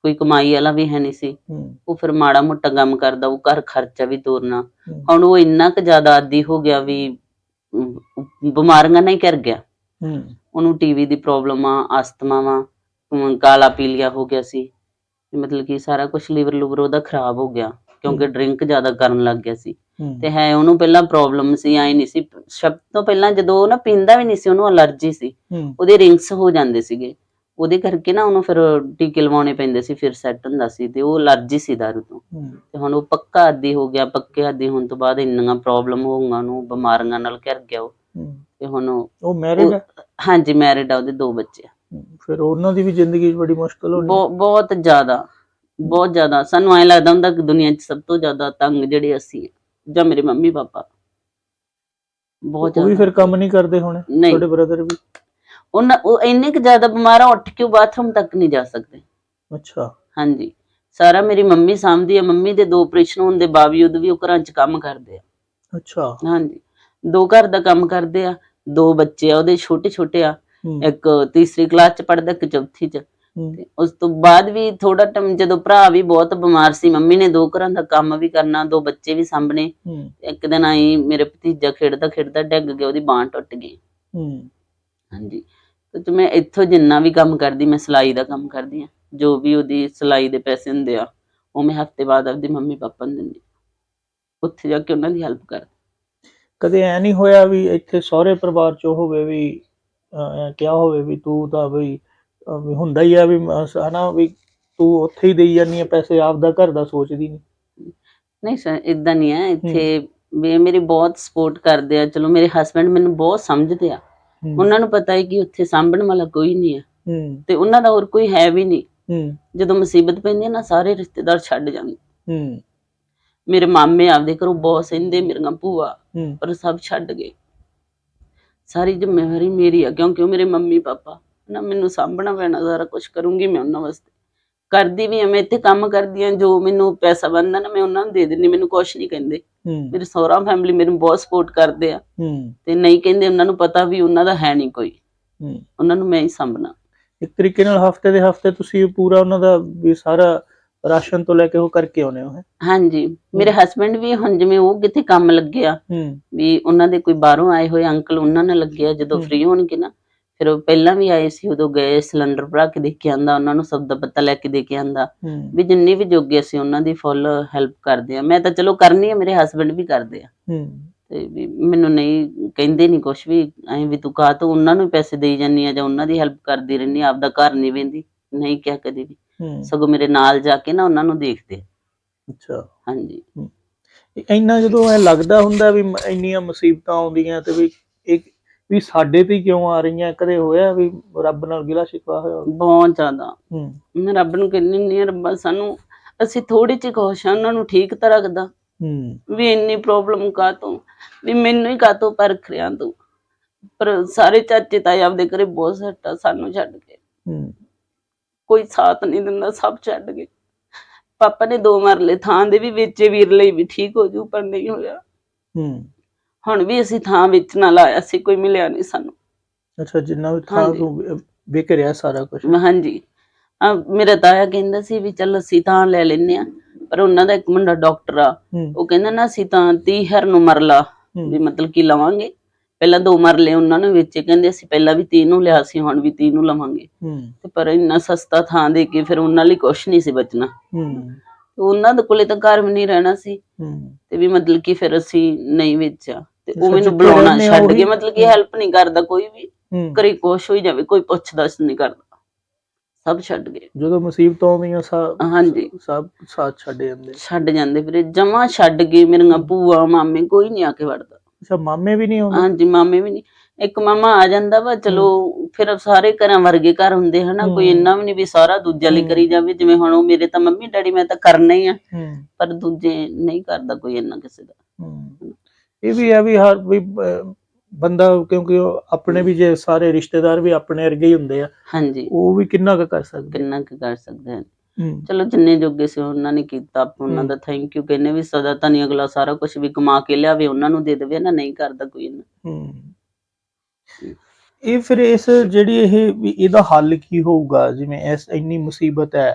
ਕੋਈ ਕਮਾਈ ਵਾਲਾ ਵੀ ਹੈ ਨਹੀਂ ਸੀ। ਹੂੰ। ਉਹ ਫਿਰ ਮਾੜਾ ਮੋਟਾ ਕੰਮ ਕਰਦਾ ਉਹ ਘਰ ਖਰਚਾ ਵੀ ਤੋਰਨਾ। ਹੂੰ। ਹੁਣ ਉਹ ਇੰਨਾ ਕੁ ਜ਼ਿਆਦਾ ਆਦੀ ਹੋ ਗਿਆ ਵੀ ਅਮ, ਬਿਮਾਰੀਆਂ ਨਾਲ ਹੀ ਕਰ ਗਿਆ। ਹੂੰ। ਉਹਨੂੰ ਟੀਵੀ ਦੀ ਪ੍ਰੋਬਲਮ ਆ ਅਸਥਮਾ ਵਾ ਅਮ, ਕਾਲਾ ਪੀਲੀਆ ਹੋ ਗਿਆ ਸੀ। ਮਤਲਬ ਕਿ ਸਾਰਾ ਕੁਝ ਲੀਵਰ ਲੂਵਰ ਉਹਦਾ ਖਰਾਬ ਹੋ ਗਿਆ ਕਿਉਂਕਿ। ਡਰਿੰਕ ਜ਼ਿਆਦਾ ਕਰਨ ਲੱਗ ਗਿਆ ਸੀ। ਤੇ ਹੈ ਉਹਨੂੰ ਪਹਿਲਾਂ ਪ੍ਰੋਬਲਮ ਸੀ ਆਈ ਨਹੀਂ ਸੀ। ਸਭ ਤੋਂ ਪਹਿਲਾਂ ਜਦੋਂ ਉਹ ਨਾ ਪੀਂਦਾ ਵੀ ਨਹੀਂ ਸੀ ਉਹਨੂੰ ਅਲਰਜੀ ਸੀ ਉਹਦੇ ਰਿੰਗਸ ਹੋ ਜਾਂਦੇ ਸੀਗੇ। ਉਹਦੇ ਕਰਕੇ ਨਾ ਉਹਨੂੰ ਫਿਰ ਟੀਕੇ ਲਵਾਉਣੇ ਪੈਂਦੇ ਸੀ ਫਿਰ ਸੈੱਟ ਹੁੰਦਾ ਸੀ ਤੇ ਉਹ ਅਲਰਜੀ ਸੀ ਦਾਰੂ ਤੋਂ। ਤੇ ਹੁਣ ਉਹ ਪੱਕਾ ਆਦੀ ਹੋ ਗਿਆ ਪੱਕੇ ਆਦੀ ਹੋਣ ਤੋਂ ਬਾਅਦ ਇੰਨੀਆਂ ਪ੍ਰੋਬਲਮ ਹੋ ਗਈਆਂ ਉਹਨੂੰ ਬਿਮਾਰੀਆਂ ਨਾਲ ਘਿਰ ਗਿਆ ਉਹ। ਤੇ ਹੁਣ ਉਹ- ਮੈਰਿਡ ਹਾਂਜੀ ਮੈਰਿਡ ਆ ਉਹਦੇ ਦੋ ਬੱਚੇ। ਫਿਰ ਉਹਨਾਂ ਦੀ ਵੀ ਜ਼ਿੰਦਗੀ ਬੜੀ ਮੁਸ਼ਕਲ ਹੋਣੀ। ਬਹੁ- ਬਹੁਤ ਜ਼ਿਆਦਾ ਬਹੁਤ ਜ਼ਿਆਦਾ। ਸਾਨੂੰ ਐ ਲੱਗਦਾ ਹੁੰਦਾ ਕਿ ਦੁਨੀਆ 'ਚ ਸਭ ਤੋਂ ਜ਼ਿਆਦਾ ਤੰਗ ਜਿਹੜੇ ਅਸੀਂ ਜਾਂ ਮੇਰੇ ਮੰਮੀ ਪਾਪਾ। ਬਹੁਤ ਉਹ ਵੀ ਜ਼ਿਆਦਾ। ਫਿਰ ਕੰਮ ਨਹੀਂ ਕਰਦੇ ਹੋਣੇ ਨਹੀਂ। ਤੁਹਾਡੇ ਬ੍ਰਦਰ ਵੀ? ਉਹਨਾਂ ਉਹ ਇੰਨੇ ਕੁ ਜ਼ਿਆਦਾ ਬਿਮਾਰ ਆ ਉੱਠ ਕੇ ਉਹ ਬਾਥਰੂਮ ਤੱਕ ਨਹੀਂ ਜਾ ਸਕਦੇ। ਅੱਛਾ। ਹਾਂਜੀ। ਸਾਰਾ ਮੇਰੀ ਮੰਮੀ ਸਾਂਭਦੀ ਆ ਮੰਮੀ ਦੇ ਦੋ ਆਪਰੇਸ਼ਨ ਹੋਣ ਦੇ ਬਾਵਜੂਦ ਵੀ ਉਹ ਘਰਾਂ 'ਚ ਕੰਮ ਕਰਦੇ ਆ। ਅੱਛਾ। ਹਾਂਜੀ। ਦੋ ਘਰ ਦਾ ਕੰਮ ਕਰਦੇ ਆ ਦੋ ਬੱਚੇ ਆ ਉਹਦੇ ਛੋਟੇ ਛੋਟੇ ਆ। ਹੂੰ। ਇੱਕ ਤੀਸਰੀ ਕਲਾਸ 'ਚ ਪੜਦਾ ਇੱਕ ਚੌਥੀ 'ਚ। ਤੇ ਉਸ ਤੋਂ ਬਾਅਦ ਵੀ ਥੋੜਾ ਟਾਈਮ ਜਦੋਂ ਭਰਾ ਵੀ ਬਹੁਤ ਬਿਮਾਰ ਸੀ ਮੰਮੀ ਨੇ ਦੋ ਘਰਾਂ ਦਾ ਕੰਮ ਵੀ ਕਰਨਾ ਦੋ ਬੱਚੇ ਵੀ ਸਾਂਭਣੇ ਹੂੰ। ਇੱਕ ਦਿਨ ਆਈ ਮੇਰੇ ਭਤੀਜਾ ਖੇਡਦਾ ਖੇਡਦਾ ਡਿੱਗ ਗਿਆ ਉਹਦੀ ਬਾਂਹ ਟੁੱਟ ਗਈ। ਹੂੰ। ਹਾਂਜੀ। ਤੇ ਮੈਂ ਇੱਥੋਂ ਜਿੰਨਾ ਵੀ ਕੰਮ ਕਰਦੀ ਮੈਂ ਸਿਲਾਈ ਦਾ ਕੰਮ ਕਰਦੀ ਆ ਜੋ ਵੀ ਉਹਦੀ ਸਿਲਾਈ ਦੇ ਪੈਸੇ ਹੁੰਦੇ ਆ ਉਹ ਮੈਂ ਹਫ਼ਤੇ ਬਾਅਦ ਆਪਦੀ ਮੰਮੀ ਪਾਪਾ ਨੂੰ ਦਿੰਦੀ। ਉੱਥੇ ਜਾ ਕੇ ਉਹਨਾਂ ਦੀ ਹੈਲਪ ਕਰ। ਕਦੇ ਐ ਨਹੀਂ ਹੋਇਆ ਵੀ ਇੱਥੇ ਸਹੁਰੇ ਪਰਿਵਾਰ ਚ ਹੋਵੇ ਵੀ ਅਹ, ਕਿਹਾ ਹੋਵੇ ਵੀ ਤੂੰ ਤਾਂ ਅਹ, ਵੀ ਹੁੰਦਾ ਹੀ ਆ ਵੀ ਹਨਾ ਵੀ ਤੂੰ ਉੱਥੇ ਹੀ ਦੇਈ ਜਾਂਦੀ ਆ ਪੈਸੇ ਆਪਦਾ ਘਰ ਦਾ ਸੋਚਦੀ ਨਹੀਂ ਨਹੀਂ ਸਰ ਇਦਾਂ ਨਹੀਂ ਹੈ ਇੱਥੇ ਵੀ ਮੇਰੀ ਬਹੁਤ ਸਪੋਰਟ ਕਰਦੇ ਆ। ਚਲੋ ਮੇਰੇ ਹਸਬੰਡ ਮੈਨੂੰ ਬਹੁਤ ਸਮਝਦੇ ਆ। ਉਹਨਾਂ ਨੂੰ ਪਤਾ ਹੈ ਕਿ ਉੱਥੇ ਸਾਂਭਣ ਵਾਲਾ ਕੋਈ ਨਹੀਂ ਹੈ। ਤੇ ਉਹਨਾਂ ਦਾ ਹੋਰ ਕੋਈ ਹੈ ਵੀ ਨਹੀਂ ਜਦੋਂ ਮੁਸੀਬਤ ਪੈਂਦੀ ਹੈ ਨਾ ਸਾਰੇ ਰਿਸ਼ਤੇਦਾਰ ਛੱਡ ਜਾਂਦੇ। ਮੇਰੇ ਮਾਮੇ ਆਪਦੇ ਘਰੋਂ ਬਹੁਤ ਸਹਿੰਦੇ ਮੇਰੀਆਂ ਭੂਆ ਪਰ ਸਭ ਛੱਡ ਗਏ। ਸਾਰੀ ਜ਼ਿੰਮੇਵਾਰੀ ਮੇਰੀ ਆ ਕਿਉਂਕਿ ਉਹ ਮੇਰੇ ਮੰਮੀ ਪਾਪਾ ਨਾ ਮੈਨੂੰ ਸਾਂਭਣਾ ਪੈਣਾ ਸਾਰਾ ਕੁਝ ਕਰੂੰਗੀ ਮੈਂ ਉਹਨਾਂ ਵਾਸਤੇ। ਕਰਦੀ ਵੀ ਆ ਮੈਂ ਇੱਥੇ ਕੰਮ ਕਰਦੀ ਆ ਜੋ ਮੈਨੂੰ ਪੈਸਾ ਬਣਦਾ ਨਾ ਮੈਂ ਉਹਨਾਂ ਨੂੰ ਦੇ ਦਿੰਦੀ ਮੈਨੂੰ ਕੁਝ ਨਹੀਂ ਕਹਿੰਦੇ। ਮੇਰੀ ਸਹੁਰਾ ਫੈਮਿਲੀ ਮੈਨੂੰ ਬਹੁਤ ਸਪੋਰਟ ਕਰਦੇ ਆ। ਤੇ ਨਹੀਂ ਕਹਿੰਦੇ ਉਹਨਾਂ ਨੂੰ ਪਤਾ ਵੀ ਉਹਨਾਂ ਦਾ ਹੈ ਨਹੀਂ ਕੋਈ। ਉਹਨਾਂ ਨੂੰ ਮੈਂ ਹੀ ਸਾਂਭਣਾ। ਇੱਕ ਤਰੀਕੇ ਨਾਲ ਹਫ਼ਤੇ ਦੇ ਹਫ਼ਤੇ ਤੁਸੀਂ ਪੂਰਾ ਉਹਨਾਂ ਦਾ ਵੀ ਸਾਰਾ ਰਾਸ਼ਨ ਤੋਂ ਲੈ ਕੇ ਉਹ ਕਰਕੇ ਆਉਨੇ ਹੋ? ਹਾਂਜੀ। ਮੇਰੇ ਹਸਬੰਡ ਵੀ ਹੁਣ ਜਿਵੇਂ ਉਹ ਕਿਤੇ ਕੰਮ ਲੱਗਿਆ ਵੀ ਉਹਨਾਂ ਦੇ ਕੋਈ ਬਾਹਰੋਂ ਆਏ ਹੋਏ ਅੰਕਲ ਉਹਨਾਂ ਨਾਲ ਲੱਗਿਆ ਜਦੋਂ। ਫ੍ਰੀ ਹੋਣਗੇ ਨਾ। ਫਿਰ ਉਹ ਪਹਿਲਾਂ ਵੀ ਆਏ ਸੀ ਉਦੋਂ ਗਏ ਸਿਲੰਡਰ ਭਰਾ ਕੇ ਦੇ ਕੇ ਆਂਦਾ ਉਹਨਾਂ ਨੂੰ ਸਭ ਦਾ ਪਤਾ ਲੈ ਕੇ ਦੇ ਕੇ ਆਂਦਾ। ਵੀ ਜਿੰਨੀ ਵੀ ਜੋਗੇ ਅਸੀਂ ਉਹਨਾਂ ਦੀ ਫੁੱਲ ਹੈਲਪ ਕਰਦੇ ਆ ਮੈਂ ਤਾਂ ਚਲੋ ਕਰਨੀ ਆ ਮੇਰੇ ਹਸਬੰਡ ਵੀ ਕਰਦੇ ਆ। ਤੇ ਵੀ ਮੈਨੂੰ ਨਹੀਂ ਕਹਿੰਦੇ ਨਹੀਂ ਕੁਛ ਵੀ ਐਂ ਵੀ ਤੂੰ ਕਾਹ ਤੋਂ ਉਹਨਾਂ ਨੂੰ ਪੈਸੇ ਦੇਈ ਜਾਂਦੀ ਆ ਜਾਂ ਉਹਨਾਂ ਦੀ ਹੈਲਪ ਕਰਦੀ ਰਹਿੰਦੀ ਆ ਆਪਦਾ ਘਰ ਨਹੀਂ ਵੇਂਦੀ ਨਹੀਂ ਕਿਹਾ ਕਦੀ ਵੀ। ਸਗੋਂ ਮੇਰੇ ਨਾਲ ਜਾ ਕੇ ਨਾ ਉਹਨਾਂ ਨੂੰ ਦੇਖਦੇ। ਅੱਛਾ। ਹਾਂਜੀ। ਇੰਨਾ ਜਦੋਂ ਐ ਲੱਗਦਾ ਹੁੰਦਾ ਵੀ ਇੰਨੀਆਂ ਮੁਸੀਬਤਾਂ ਆਉਂਦੀਆਂ ਤੇ ਵੀ ਇੱਕ ਵੀ ਸਾਡੇ ਤੇ ਹੀ ਕਿਉਂ ਆ ਰਹੀਆਂ? ਕਦੇ ਹੋਇਆ ਵੀ ਰੱਬ ਨਾਲ ਗਿਲਾ ਸ਼ਿਕਵਾ ਹੋਇਆ ਹੋਵੇ? ਬਹੁਤ ਜ਼ਿਆਦਾ। ਹੂੰ। ਮੈਂ ਰੱਬ ਨੂੰ ਕਹਿੰਦੀ ਨਹੀਂ ਰੱਬਾ ਸਾਨੂੰ ਅਸੀਂ ਥੋੜੀ ਜਿਹੀ ਖੁਸ਼ ਆ ਉਹਨਾਂ ਨੂੰ ਠੀਕ ਤਾਂ ਰੱਖਦਾ। ਹੂੰ। ਵੀ ਇੰਨੀ ਪ੍ਰੋਬਲਮ ਕਾ ਤੋਂ? ਵੀ ਮੈਨੂੰ ਹੀ ਕਾ ਤੋਂ ਪਰਖ ਰਿਆਂ ਤੂੰ? ਪਰ ਸਾਰੇ ਚਾਚੇ ਤਾਏ ਆਪਦੇ ਘਰੇ ਬਹੁਤ ਸੱਟਾ ਸਾਨੂੰ ਛੱਡ ਕੇ। ਹੂੰ। ਕੋਈ ਸਾਥ ਨਹੀਂ ਦਿੰਦਾ ਸਭ ਛੱਡ ਗਏ ਪਾਪਾ ਨੇ ਦੋ ਮਰਲੇ ਥਾਂ ਦੇ ਵੀ ਵੇਚੇ ਵੀਰ ਲਈ ਵੀ ਠੀਕ ਹੋ ਜੂ ਪਰ ਨਹੀਂ ਹੋਇਆ। ਹੂੰ। ਹੁਣ ਵੀ ਅਸੀਂ ਥਾਂ ਵੇਚਣਾ ਲਾਇਆ ਸੀ ਕੋਈ ਮਿਲਿਆ ਨਹੀਂ ਸਾਨੂੰ। ਅੱਛਾ ਜਿੰਨਾ ਵੀ ਥਾਂ ਹਾਂਜੀ। ਤੋਂ ਵਿਕ ਰਿਹਾ ਸਾਰਾ ਕੁਝ ਮੈਂ ਹਾਂਜੀ। ਆ ਮੇਰਾ ਤਾਇਆ ਕਹਿੰਦਾ ਸੀ ਵੀ ਚੱਲ ਅਸੀਂ ਤਾਂ ਲੈ ਲੈਨੇ ਆ ਪਰ ਉਹਨਾਂ ਦਾ ਇੱਕ ਮੁੰਡਾ ਡਾਕਟਰ ਆ ਉਹ ਕਹਿੰਦਾ ਨਾ ਅਸੀਂ ਤਾਂ 30 ਹਰ ਨੂੰ ਮਰਲਾ ਵੀ ਮਤਲਬ ਕੀ ਲਵਾਂਗੇ। ਪਹਿਲਾਂ ਦੋ ਮਰਲੇ ਉਹਨਾਂ ਨੂੰ ਵੇਚੇ ਕਹਿੰਦੇ ਅਸੀਂ ਪਹਿਲਾਂ ਵੀ 30 ਨੂੰ ਲਿਆ ਸੀ ਹੁਣ ਵੀ 30 ਨੂੰ ਲਵਾਂਗੇ। ਤੇ ਪਰ ਇੰਨਾ ਸਸਤਾ ਥਾਂ ਦੇ ਕੇ ਫਿਰ ਉਹਨਾਂ ਲਈ ਕੁਛ ਨਹੀਂ ਸੀ ਬਚਣਾ। ਉਹਨਾਂ ਦੇ ਕੋਲੇ ਤਾਂ ਘਰ ਵੀ ਨਹੀਂ ਰਹਿਣਾ ਸੀ। ਤੇ ਵੀ ਮਤਲਬ ਕਿ ਫਿਰ ਅਸੀਂ ਨਹੀਂ ਵੇਚਿਆ। ਤੇ ਉਹ ਮੈਨੂੰ ਬੁਲਾਉਣਾ ਛੱਡ ਗਏ ਮਤਲਬ ਕਿ ਹੈਲਪ ਨਹੀਂ ਕਰਦਾ ਕੋਈ ਵੀ ਕਰੀ ਕੁਛ ਹੋਈ ਜਾਵੇ ਕੋਈ ਪੁੱਛਦਾ ਨਹੀਂ ਕਰਦਾ। ਸਭ ਛੱਡ ਗਏ। ਜਦੋਂ ਮੁਸੀਬਤਾਂ ਆਉਂਦੀਆਂ ਸਭ ਹਾਂਜੀ। ਸਭ ਸਾਥ ਛੱਡ ਜਾਂਦੇ। ਛੱਡ ਜਾਂਦੇ ਫਿਰ ਜਮਾ ਛੱਡ ਗਏ ਮੇਰੀਆਂ ਭੂਆ ਮਾਮੇ ਕੋਈ ਨਹੀਂ ਆ ਕੇ ਵੜਦਾ। ਅੱਛਾ ਮਾਮੇ ਵੀ ਨਹੀਂ ਆਉਂਦੇ? ਹਾਂਜੀ ਮਾਮੇ ਵੀ ਨਹੀਂ। ਇੱਕ ਮਾਮਾ ਆ ਜਾਂਦਾ ਵਾ ਚਲੋ ਫਿਰ ਸਾਰੇ ਘਰਾਂ ਵਰਗੇ ਘਰ ਹੁੰਦੇ ਹਨਾ ਕੋਈ। ਇੰਨਾ ਵੀ ਨਹੀਂ ਵੀ ਸਾਰਾ ਦੂਜਿਆਂ ਲਈ। ਕਰੀ ਜਾਵੇ ਜਿਵੇਂ ਹੁਣ ਉਹ ਮੇਰੇ ਤਾਂ ਮੰਮੀ ਡੈਡੀ ਮੈਂ ਤਾਂ ਕਰਨਾ ਹੀ ਆ। ਪਰ ਦੂਜੇ ਨਹੀਂ ਕਰਦਾ ਕੋਈ ਇੰਨਾ ਕਿਸੇ ਦਾ। ਇਹ ਵੀ ਹੈ ਵੀ ਹਰ ਵੀ ਬੰਦਾ ਕਿਉਂਕਿ ਆਪਣੇ ਵੀ ਜੇ ਸਾਰੇ ਰਿਸ਼ਤੇਦਾਰ ਵੀ ਆਪਣੇ ਵਰਗੇ ਹੀ ਹੁੰਦੇ ਆ ਹਾਂਜੀ। ਉਹ ਵੀ ਕਿੰਨਾ ਕੁ ਕਰ ਸਕਦੇ? ਕਿੰਨਾ ਕੁ ਕਰ ਸਕਦੇ ਹਨ। ਚਲੋ ਜਿੰਨੇ ਜੋਗੇ ਸੀ ਉਹਨਾਂ ਨੇ ਕੀਤਾ ਉਹਨਾਂ। ਦਾ ਥੈਂਕ ਯੂ ਕਹਿੰਨੇ ਵੀ ਸਦਾ ਤਾਂ ਨਹੀਂ ਅਗਲਾ ਸਾਰਾ ਕੁਝ ਵੀ ਕਮਾ ਕੇ ਲਿਆਵੇ ਉਹਨਾਂ ਨੂੰ ਦੇ ਦੇਵੇ ਨਾ ਨਹੀਂ ਕਰਦਾ ਕੋਈ ਹੂੰ। ਇਹ ਫਿਰ ਇਸ ਜਿਹੜੀ ਇਹ ਇਹਦਾ ਹੱਲ ਕੀ ਹੋਊਗਾ? ਜਿਵੇਂ ਇਸ ਇੰਨੀ ਮੁਸੀਬਤ ਹੈ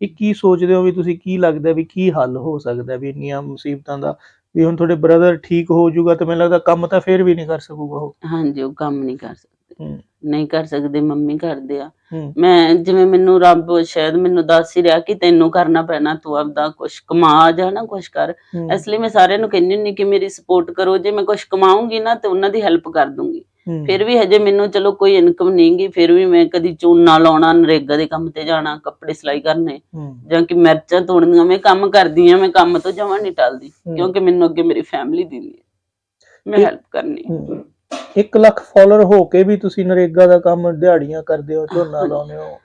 ਇਹ ਕੀ ਸੋਚਦੇ ਹੋ ਵੀ ਤੁਸੀਂ ਕੀ ਲੱਗਦਾ ਵੀ ਕੀ ਹੱਲ ਹੋ ਸਕਦਾ ਵੀ ਇੰਨੀਆਂ ਮੁਸੀਬਤਾਂ ਦਾ ਵੀ ਹੁਣ ਤੁਹਾਡੇ ਬ੍ਰਦਰ ਠੀਕ ਹੋ ਜਾਊਗਾ ਤਾਂ ਮੈਨੂੰ ਲੱਗਦਾ ਕੰਮ ਤਾਂ ਫਿਰ ਵੀ ਨਹੀਂ ਕਰ ਸਕੂਗਾ ਉਹ। ਹਾਂਜੀ ਉਹ ਕੰਮ ਨਹੀਂ ਕਰ ਸਕਦੇ। ਨਹੀਂ ਕਰ ਸਕਦੇ ਮੰਮੀ ਕਰਦੇ ਆ। ਮੈਂ ਜਿਵੇਂ ਮੈਨੂੰ ਰੱਬ ਸ਼ਾਇਦ ਮੈਨੂੰ ਦੱਸ ਹੀ ਰਿਹਾ ਕਿ ਤੈਨੂੰ ਕਰਨਾ ਪੈਣਾ ਤੂੰ ਆਪਦਾ ਕੁਝ ਕਮਾ ਜਾ ਨਾ ਕੁਝ ਕਰ। ਇਸ ਲਈ ਮੈਂ ਸਾਰਿਆਂ ਨੂੰ ਕਹਿੰਦੀ ਹੁੰਦੀ ਕਿ ਮੇਰੀ ਸਪੋਰਟ ਕਰੋ। ਜੇ ਮੈਂ ਕੁਝ ਕਮਾਉਂਗੀ ਨਾ ਤੇ ਉਹਨਾਂ ਦੀ ਹੈਲਪ ਕਰ ਦੂੰਗੀ। ਫਿਰ ਵੀ ਹਜੇ ਮੈਨੂੰ ਚਲੋ ਕੋਈ ਇਨਕਮ ਨਹੀਂਗੀ ਫਿਰ ਵੀ ਮੈਂ ਕਦੀ ਝੋਨਾ ਲਾਉਣਾ ਨਰੇਗਾ ਦੇ ਕੰਮ ਤੇ ਜਾਣਾ ਕੱਪੜੇ ਸਿਲਾਈ ਕਰਨੇ ਜਾਂ ਕਿ ਮਿਰਚਾਂ ਤੋੜਨੀਆਂ ਮੈਂ ਕੰਮ ਕਰਦੀ ਆ ਮੈਂ ਕੰਮ ਤੋਂ ਜਮਾਂ ਨਹੀਂ ਟਲਦੀ। ਕਿਉਂਕਿ ਮੈਨੂੰ ਅੱਗੇ ਮੇਰੀ ਫੈਮਿਲੀ ਹੈ ਮੈਂ ਹੈਲਪ ਕਰਨੀ ਹੂੰ। ਇੱਕ ਲੱਖ ਫਾਲੋਅਰ ਹੋ ਕੇ ਵੀ ਤੁਸੀਂ ਨਰੇਗਾ ਦਾ ਕੰਮ ਦਿਹਾੜੀਆਂ ਕਰਦੇ ਹੋ ਝੋਨਾ। ਲਾਉਂਦੇ ਹੋ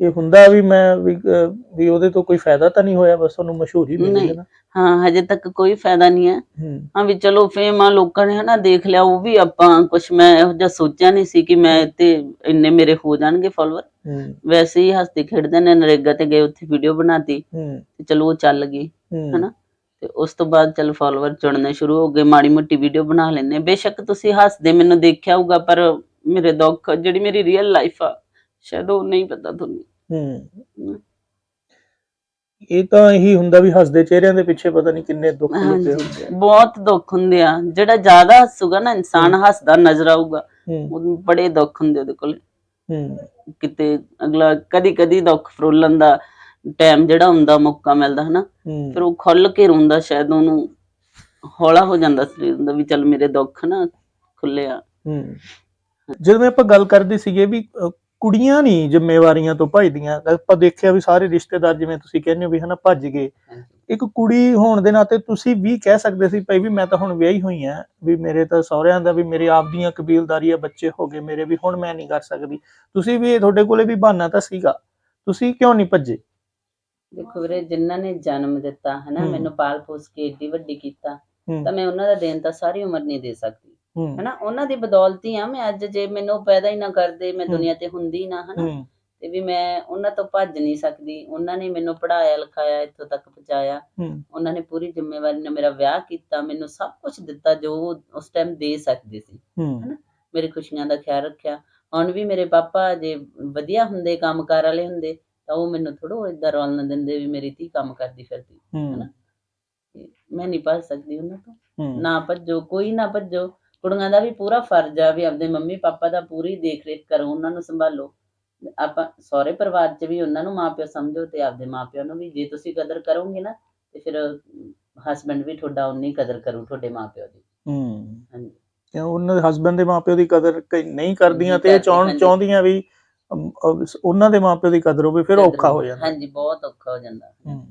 ਇਹ ਹੁੰਦਾ ਵੀ ਮੈਂ ਵੀ ਅਹ, ਵੀ ਉਹਦੇ ਤੋਂ ਕੋਈ ਫਾਇਦਾ ਤਾਂ ਨਹੀਂ ਹੋਇਆ ਬਸ ਉਹਨੂੰ ਮਸ਼ਹੂਰੀ ਮਿਲੀ ਹੈ। ਨਾ। ਹਾਂ ਹਜੇ ਤੱਕ ਕੋਈ ਫਾਇਦਾ ਨਹੀਂ ਹੈ। ਹੂੰ। ਹਾਂ ਵੀ ਚਲੋ ਫੇਮ ਆ ਲੋਕਾਂ ਨੇ ਹਨਾ ਦੇਖ ਲਿਆ ਉਹ ਵੀ ਆਪਾਂ ਕੁਝ ਮੈਂ ਇਹੋ ਜਿਹਾ ਸੋਚਿਆ ਨਹੀਂ ਸੀ ਕਿ ਮੈਂ ਤੇ ਇੰਨੇ ਮੇਰੇ ਹੋ ਜਾਣਗੇ ਫਾਲੋਅਰ ਹੂੰ। ਵੈਸੇ ਹੀ ਹੱਸਦੇ ਖੇਡਦੇ ਨੇ ਨਰੇਗਾ ਤੇ ਗਏ ਉੱਥੇ ਵੀਡੀਓ ਬਣਾਤੀ। ਹੂੰ। ਤੇ ਚਲੋ ਉਹ ਚੱਲ ਗਈ ਹੂੰ। ਹਨਾ। ਤੇ ਉਸ ਤੋਂ ਬਾਅਦ ਚਲ ਫਾਲੋਅਰ ਚੁਣਨੇ ਸ਼ੁਰੂ ਹੋ ਗਏ ਮਾੜੀ ਮੋਟੀ ਵੀਡੀਓ ਬਣਾ ਲੈਂਦੇ ਬੇਸ਼ੱਕ ਤੁਸੀਂ ਹੱਸਦੇ ਮੈਨੂੰ ਦੇਖਿਆ ਹੋਊਗਾ ਪਰ ਮੇਰੇ ਦੁੱਖ ਜਿਹੜੀ ਮੇਰੀ ਰੀਅਲ ਲਾਈਫ ਆ ਸ਼ਾਇਦ ਉਹ ਨਹੀਂ ਪਤਾ ਤੁਹਾਨੂੰ। ਹੂੰ। ਇਹ ਤਾਂ ਇਹੀ ਹੁੰਦਾ ਵੀ ਹੱਸਦੇ ਚਿਹਰਿਆਂ ਦੇ ਪਿੱਛੇ ਪਤਾ ਨਹੀਂ ਕਿੰਨੇ ਦੁੱਖ ਲੁਕੇ ਹੁੰਦੇ ਆ। ਬਹੁਤ ਦੁੱਖ ਹੁੰਦੇ ਆ। ਜਿਹੜਾ ਜ਼ਿਆਦਾ ਹੱਸੂਗਾ ਨਾ ਇਨਸਾਨ ਹੱਸਦਾ ਨਜ਼ਰ ਆਊਗਾ। ਉਹਨੂੰ ਬੜੇ ਦੁੱਖ ਹੁੰਦੇ ਉਹਦੇ ਕੋਲ। ਹੂੰ। ਕਿਤੇ ਅਗਲਾ ਕਦੀ ਕਦੀ ਦੁੱਖ ਫਰੋਲਣ ਦਾ ਟਾਈਮ ਜਿਹੜਾ ਹੁੰਦਾ ਮੌਕਾ ਮਿਲਦਾ ਹਨਾ? ਫਿਰ ਉਹ ਖੁੱਲ ਕੇ ਰੋਂਦਾ ਸ਼ਾਇਦ ਉਹਨੂੰ ਹੌਲਾ ਹੋ ਜਾਂਦਾ ਸਰੀਰ ਦਾ ਵੀ ਚੱਲ ਮੇਰੇ ਦੁੱਖ ਨਾ ਖੁੱਲਿਆ ਹੂੰ। ਜਦੋਂ ਆਪਾਂ ਗੱਲ ਕਰਦੇ ਸੀਗੇ ਵੀ ਕੁੜੀਆਂ ਨਹੀਂ ਜ਼ਿੰਮੇਵਾਰੀਆਂ ਤੋਂ ਭੱਜਦੀਆਂ। ਆਪਾਂ ਦੇਖਿਆ ਵੀ ਸਾਰੇ ਰਿਸ਼ਤੇਦਾਰ ਜਿਵੇਂ ਤੁਸੀਂ ਕਹਿੰਦੇ ਹੋ ਵੀ ਹਨਾ ਭੱਜ ਗਏ। ਇੱਕ ਕੁੜੀ ਹੋਣ ਦੇ ਨਾਤੇ ਤੁਸੀਂ ਵੀ ਕਹਿ ਸਕਦੇ ਸੀ ਭਾਈ ਵੀ ਮੈਂ ਤਾਂ ਹੁਣ ਵਿਆਹੀ ਹੋਈ ਆ ਵੀ ਮੇਰੇ ਤਾਂ ਸਹੁਰਿਆਂ ਦਾ ਵੀ ਮੇਰੇ ਆਪ ਦੀਆਂ ਕਬੀਲਦਾਰੀ ਆ ਬੱਚੇ ਹੋ ਗਏ ਮੇਰੇ ਵੀ ਹੁਣ ਮੈਂ ਨਹੀਂ ਕਰ ਸਕਦੀ। ਤੁਸੀਂ ਵੀ ਤੁਹਾਡੇ ਕੋਲੇ ਵੀ ਬਹਾਨਾ ਤਾਂ ਸੀਗਾ। ਤੁਸੀਂ ਕਿਉਂ ਨਹੀਂ ਭੱਜੇ? ਦੇਖੋ ਵੀਰੇ ਜਿਨ੍ਹਾਂ ਨੇ ਜਨਮ ਦਿੱਤਾ ਹਨਾ। ਮੈਨੂੰ ਪਾਲ ਪੋਸ ਕੇ ਏਡੀ ਵੱਡੀ ਕੀਤਾ ਤਾਂ ਮੈਂ ਉਹਨਾਂ ਦਾ ਦੇਣ ਤਾਂ ਸਾਰੀ ਉਮਰ ਨਹੀਂ ਦੇ ਸਕਦੀ। ਹਨਾ ਉਹਨਾਂ ਦੀ ਬਦੌਲਤ ਹੀ ਆ ਮੈਂ ਅੱਜ ਜੇ ਮੈਨੂੰ ਪੈਦਾ ਹੀ ਨਾ ਕਰਦੇ ਮੈਂ। ਦੁਨੀਆ ਤੇ ਹੁੰਦੀ ਨਾ ਹਨਾ। ਤੇ ਵੀ ਮੈਂ ਉਹਨਾਂ ਤੋਂ ਭੱਜ ਨਹੀਂ ਸਕਦੀ। ਉਹਨਾਂ ਨੇ ਮੈਨੂੰ ਪੜਾਇਆ ਲਿਖਾਇਆ ਇੱਥੋਂ ਤੱਕ ਪਹੁੰਚਾਇਆ। ਉਹਨਾਂ ਨੇ ਪੂਰੀ ਜ਼ਿੰਮੇਵਾਰੀ ਨਾਲ ਮੇਰਾ ਵਿਆਹ ਕੀਤਾ ਮੈਨੂੰ ਸਭ ਕੁਝ ਦਿੱਤਾ ਜੋ ਉਸ ਟਾਈਮ ਦੇ ਸਕਦੇ ਸੀ ਹੂੰ। ਮੇਰੀ ਖੁਸ਼ੀਆਂ ਦਾ ਖਿਆਲ ਰੱਖਿਆ। ਹੁਣ ਵੀ ਮੇਰੇ ਪਾਪਾ ਜੇ ਵਧੀਆ ਹੁੰਦੇ ਕੰਮਕਾਰ ਵਾਲੇ ਹੁੰਦੇ ਤਾਂ ਉਹ ਮੈਨੂੰ ਥੋੜੋ ਇਦਾਂ ਰੋਲਣ ਦਿੰਦੇ ਵੀ ਮੇਰੀ ਧੀ ਕੰਮ ਕਰਦੀ ਫਿਰਦੀ ਹੂੰ। ਤੇ ਮੈਂ ਨਹੀਂ ਭੱਜ ਸਕਦੀ ਉਹਨਾਂ ਤੋਂ। ਨਾ ਭੱਜੋ ਕੋਈ ਨਾ ਭੱਜੋ। ਕੁੜੀਆਂ ਦਾ ਵੀ ਪੂਰਾ ਫਰਜ਼ ਆ ਵੀ ਆਪਦੇ ਮੰਮੀ ਪਾਪਾ ਦਾ ਪੂਰੀ ਦੇਖ ਰੇਖ ਕਰੋ ਉਹਨਾਂ ਨੂੰ ਸੰਭਾਲੋ। ਆਪਾਂ ਸਹੁਰੇ ਪਰਿਵਾਰ 'ਚ ਵੀ ਉਹਨਾਂ ਨੂੰ ਮਾਪਿਓ ਸਮਝੋ ਤੇ ਆਪਦੇ ਮਾਪਿਆਂ ਨੂੰ ਵੀ ਜੇ ਤੁਸੀਂ ਕਦਰ ਕਰੋਗੇ ਨਾ ਤੇ ਫਿਰ ਹਸਬੰਡ ਵੀ ਤੁਹਾਡਾ ਉਨੀ ਕਦਰ ਕਰੂ ਤੁਹਾਡੇ ਮਾਪਿਓ ਦੀ। ਹੂੰ। ਹਾਂਜੀ। ਕਿਉਂ ਉਹਨਾਂ ਦੇ ਹਸਬੰਡ ਦੇ ਮਾਪਿਓ ਦੀ ਕਦਰ ਨਹੀਂ ਕਰਦੀਆਂ ਤੇ ਚਾਹੁਣ। ਚਾਹੁੰਦੀਆਂ ਵੀ ਉਹਨਾਂ ਦੇ ਮਾਪਿਓ ਦੀ ਕਦਰ ਹੋਵੇ ਫਿਰ ਔਖਾ ਹੋ ਜਾਂਦਾ। ਹਾਂਜੀ ਬਹੁਤ ਔਖਾ ਹੋ ਜਾਂਦਾ। ਹੂੰ।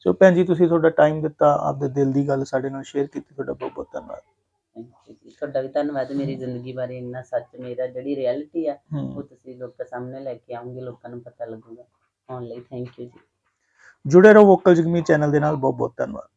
ਸੋ ਭੈਣ ਜੀ ਤੁਸੀਂ ਤੁਹਾਡਾ ਟਾਈਮ ਦਿੱਤਾ ਆਪਦੇ ਦਿਲ ਦੀ ਗੱਲ ਸਾਡੇ ਨਾਲ ਸ਼ੇਅਰ ਕੀਤੀ ਤੁਹਾਡਾ ਬਹੁਤ ਬਹੁਤ ਧੰਨਵਾਦ। ਤੁਹਾਡਾ ਵੀ ਧੰਨਵਾਦ ਮੇਰੀ ਜ਼ਿੰਦਗੀ ਬਾਰੇ ਇੰਨਾ ਸੱਚ ਮੇਰਾ ਜਿਹੜੀ ਰਿਐਲਿਟੀ ਆ ਉਹ ਤੁਸੀਂ ਲੋਕਾਂ ਸਾਹਮਣੇ ਲੈ ਕੇ ਆਉਂਗੇ ਲੋਕਾਂ ਨੂੰ ਪਤਾ ਲੱਗੂਗਾ। ਆਉਣ ਲਈ ਥੈਂਕ ਯੂ ਜੀ। ਜੁੜੇ ਰਹੋ ਵੋਕਲ ਜਗਮੀ ਚੈਨਲ ਦੇ ਨਾਲ ਬਹੁਤ ਬਹੁਤ ਧੰਨਵਾਦ।